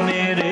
मेरे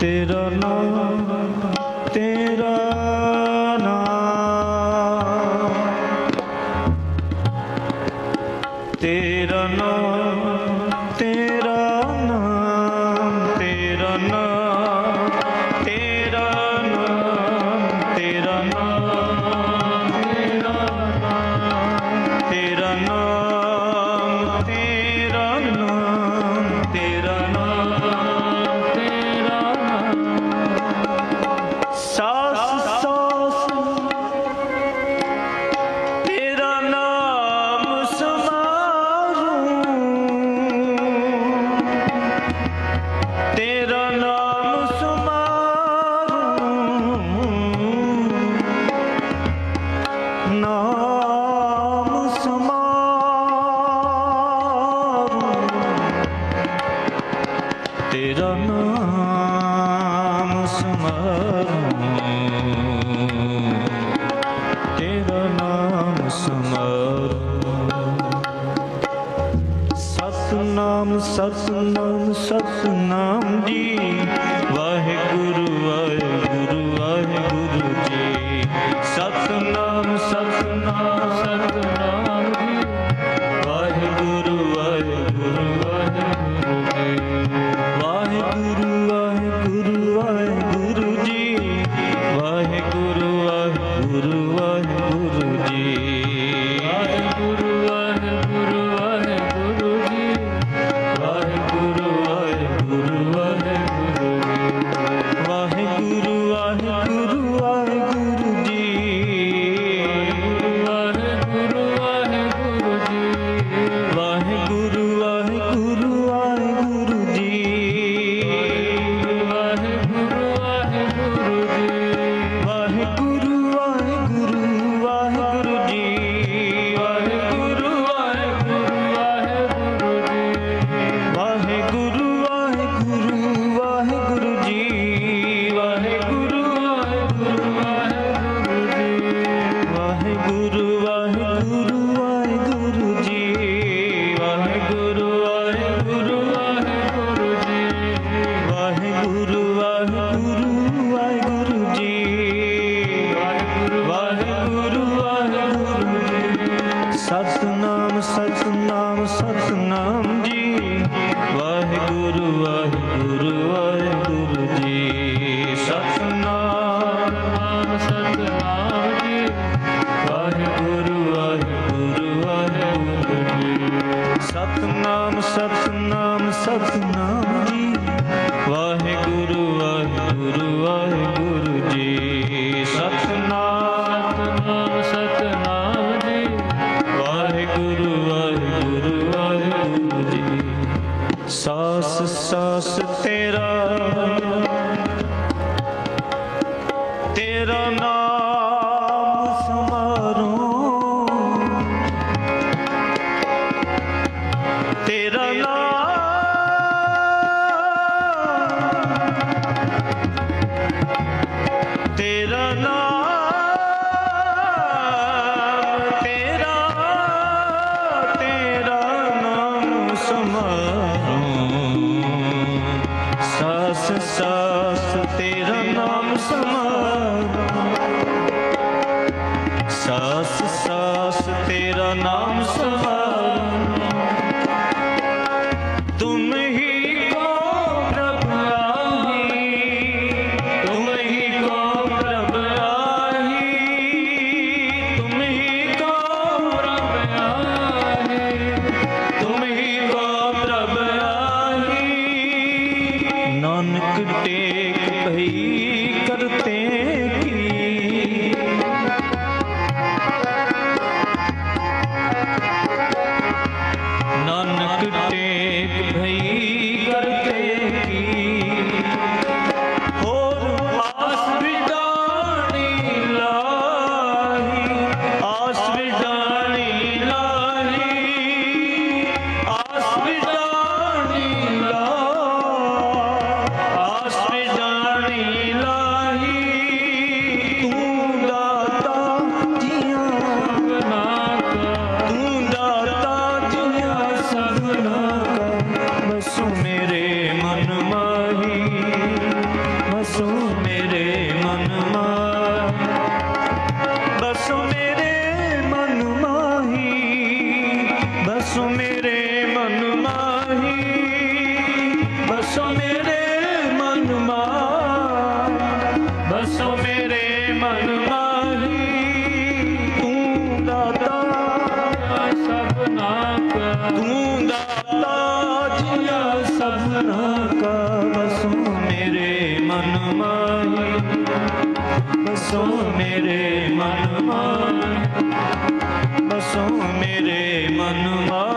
तेरा नाम ਤੇਰਾ ਨਾਮ ਸਮਰੂ ਤੇਰਾ ਨਾਮ ਸਮਰੂ ਸਤਨਾਮ ਸਤ ਸਤਨਾਮ ਸਤਨਾਮ ਜੀ। ਵਾਹਿਗੁਰੂ ਵਾਹਿਗੁਰੂ ਵਾਹਿਗੁਰੂ। समा Good day. ਬਸੋ ਮੇਰੇ ਮਨ ਮਾਹੀ ਬਸੋ ਮੇਰੇ ਮਨ ਮਾਹੀ ਬਸੋ ਮੇਰੇ ਮਨ ਮਾਹੀ, ਤੂੰ ਦਾਤਾ ਸਭਨਾ ਕਾ ਤੂੰ ਦਾਤਾ ਜਿਆ ਸਭਨਾ ਕਾ ਬਸੋ ਮੇਰੇ ਮਨ ਮਾਹੀ ਬਸੋ ਮੇਰੇ ਮਨ ਮਾਹੀ ਬਸੋ ਮੇਰੇ মন